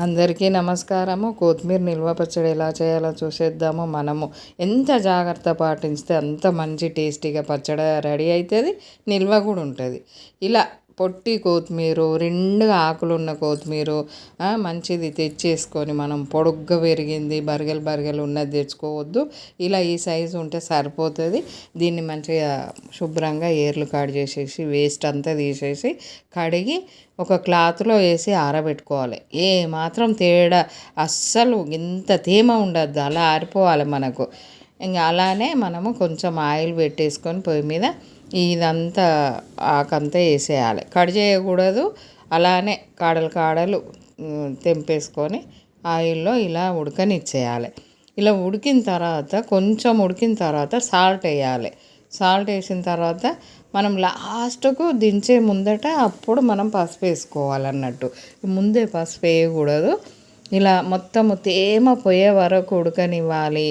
అందరికీ నమస్కారము. కొత్తిమీర నిల్వ పచ్చడి ఎలా చేయాలో చూసేద్దాము మనము. ఎంత జాగ్రత్త పాటిస్తే అంత మంచి టేస్టీగా పచ్చడి రెడీ అవుతుంది నిల్వ కూడా ఉంటుంది. ఇలా పొట్టి కొత్తిమీర రెండు ఆకులు ఉన్న కొత్తిమీర మంచిది తెచ్చేసుకొని మనం పొడుగ్గా పెరిగింది బరగలు బరగలు ఉన్నది తెచ్చుకోవద్దు. ఇలా ఈ సైజు ఉంటే సరిపోతుంది. దీన్ని మంచిగా శుభ్రంగా ఏర్లు కాడి చేసేసి వేస్ట్ అంతా తీసేసి కడిగి ఒక క్లాత్లో వేసి ఆరబెట్టుకోవాలి. ఏ మాత్రం తేడా అస్సలు ఇంత తేమ ఉండద్దు. అలా ఆరిపోవాలి మనకు. ఇంకా అలానే మనము కొంచెం ఆయిల్ పెట్టేసుకొని పొయ్యి మీద ఇదంతా ఆకంతా వేసేయాలి. కట్ చేయకూడదు. అలానే కాడలు కాడలు తెంపేసుకొని ఆయిల్లో ఇలా ఉడకనిచ్చేయాలి. ఇలా ఉడికిన తర్వాత కొంచెం ఉడికిన తర్వాత సాల్ట్ వేయాలి. సాల్ట్ వేసిన తర్వాత మనం లాస్ట్కు దించే ముందట అప్పుడు మనం పసుపు వేసుకోవాలన్నట్టు. ముందే పసుపు వేయకూడదు. ఇలా మొత్తము తేమ పోయే వరకు ఉడకనివ్వాలి.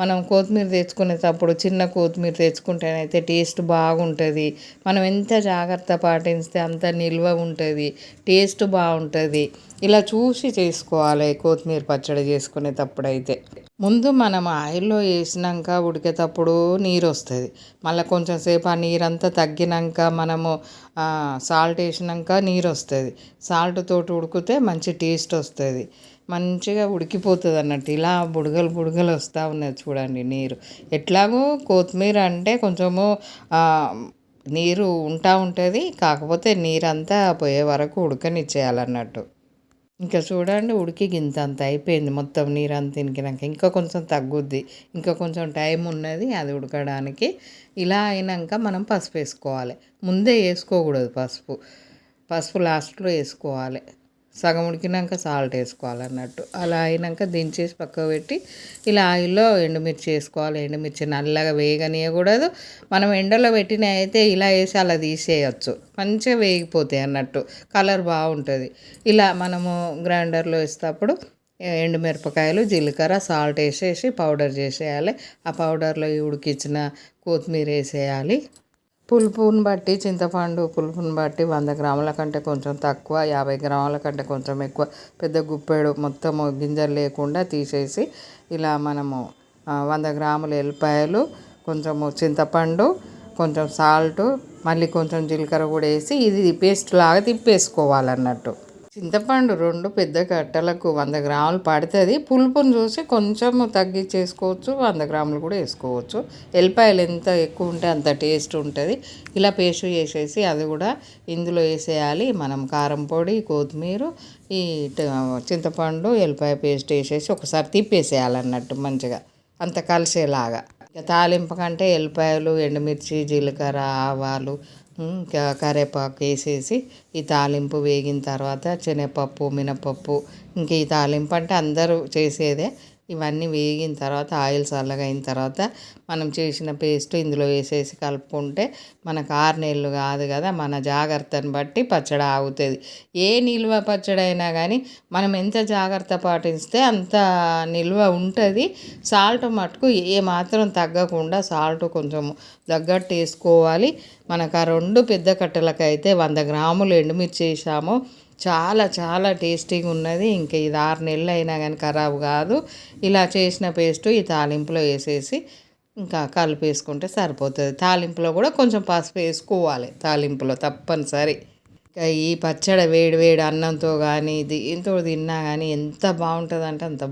మనం కొత్తిమీర తెచ్చుకునేటప్పుడు చిన్న కొత్తిమీర తెచ్చుకుంటేనైతే టేస్ట్ బాగుంటుంది. మనం ఎంత జాగ్రత్త పాటిస్తే అంత నిల్వ ఉంటుంది. టేస్ట్ బాగుంటుంది. ఇలా చూసి చేసుకోవాలి కొత్తిమీర పచ్చడి చేసుకునేటప్పుడు అయితే ముందు మనం ఆయిల్లో వేసినాక ఉడికేటప్పుడు నీరు వస్తుంది మళ్ళీ కొంచెం సేపు ఆ నీరంతా తగ్గినాక మనము సాల్ట్ వేసినాక నీరు వస్తుంది సాల్ట్ తోటి ఉడికితే మంచి టేస్ట్ వస్తుంది. మంచిగా ఉడికిపోతుంది అన్నట్టు ఇలా బుడగలు బుడగలు వస్తూ ఉన్నది చూడండి నీరు. ఎట్లాగో కొత్తిమీర అంటే కొంచెము నీరు ఉంటా ఉంటుంది. కాకపోతే నీరంతా పోయే వరకు ఉడకనిచ్చేయాలన్నట్టు. ఇంకా చూడండి ఉడికి గింత అంత అయిపోయింది. మొత్తం నీరు అంత తినికినాక ఇంకా కొంచెం తగ్గుద్ది. ఇంకా కొంచెం టైం ఉన్నది అది ఉడకడానికి. ఇలా అయినాక మనం పసుపు వేసుకోవాలి. ముందే వేసుకోకూడదు పసుపు. పసుపు లాస్ట్లో వేసుకోవాలి. సగం ఉడికినాక సాల్ట్ వేసుకోవాలన్నట్టు అలా అయినాక దించేసి పక్కకు పెట్టి ఇలా ఆయిల్లో ఎండుమిర్చి వేసుకోవాలి. ఎండుమిర్చి నల్లగా వేగనీయకూడదు. మనం ఎండలో పెట్టిన అయితే ఇలా వేసి అలా తీసేయచ్చు. మంచిగా వేగిపోతాయి అన్నట్టు. కలర్ బాగుంటుంది. ఇలా మనము గ్రైండర్లో వేసేటప్పుడు ఎండుమిరపకాయలు జీలకర్ర సాల్ట్ వేసేసి పౌడర్ చేసేయాలి. ఆ పౌడర్లో ఉడికించిన కొత్తిమీర వేసేయాలి. పులుపుని బట్టి చింతపండు పులుపుని బట్టి వంద గ్రాముల కంటే కొంచెం తక్కువ యాభై గ్రాముల కంటే కొంచెం ఎక్కువ పెద్ద గుప్పెడు మొత్తం గింజలు లేకుండా తీసేసి ఇలా మనము వంద గ్రాముల ఎల్లిపాయలు కొంచెము చింతపండు కొంచెం సాల్ట్ మళ్ళీ కొంచెం జీలకర్ర కూడా వేసి ఇది పేస్ట్ లాగా తిప్పేసుకోవాలన్నట్టు. చింతపండు రెండు పెద్ద కట్టలకు వంద గ్రాములు పడుతుంది. పులుపును చూసి కొంచెం తగ్గించేసుకోవచ్చు వంద గ్రాములు కూడా వేసుకోవచ్చు. ఎల్లిపాయలు ఎంత ఎక్కువ ఉంటే అంత టేస్ట్ ఉంటుంది. ఇలా పేస్ట్ చేసేసి అది కూడా ఇందులో వేసేయాలి. మనం కారం పొడి కొత్తిమీర ఈ చింతపండు ఎల్లిపాయ పేస్ట్ వేసేసి ఒకసారి తిప్పేసేయాలన్నట్టు మంచిగా. అంత కలిసేలాగా. ఇక తాలింపు కంటే ఎల్లిపాయలు ఎండుమిర్చి జీలకర్ర ఆవాలు ఇంకా కరివేపాకు వేసేసి ఈ తాలింపు వేగిన తర్వాత శనగపప్పు మినపప్పు ఇంక ఈ తాలింపు అంటే అందరూ చేసేదే ఇవన్నీ వేగిన తర్వాత ఆయిల్ చల్లగా అయిన తర్వాత మనం చేసిన పేస్ట్ ఇందులో వేసేసి కలుపుకుంటే మనకు ఆరు నెలలు కాదు కదా మన జాగ్రత్తను బట్టి పచ్చడి ఆగుతుంది. ఏ నిల్వ పచ్చడి అయినా కానీ మనం ఎంత జాగ్రత్త పాటిస్తే అంత నిల్వ ఉంటుంది. సాల్ట్ మటుకు ఏ మాత్రం తగ్గకుండా సాల్ట్ కొంచెం తగ్గట్టు వేసుకోవాలి. మనకు ఆ రెండు పెద్ద కట్టెలకైతే వంద గ్రాములు ఎండుమిర్చి వేసాము. చాలా చాలా టేస్టీగా ఉన్నది. ఇంకా ఇది ఆరు నెలలు అయినా కానీ ఖరాబ్ కాదు. ఇలా చేసిన పేస్ట్ ఈ తాలింపులో వేసేసి ఇంకా కలిపేసుకుంటే సరిపోతుంది. తాలింపులో కూడా కొంచెం పసుపు వేసుకోవాలి. తాలింపులో తప్పనిసరి. ఇంకా ఈ పచ్చడి వేడి వేడి అన్నంతో కానీ దీంతో తిన్నా కానీ ఎంత బాగుంటుంది అంటే అంత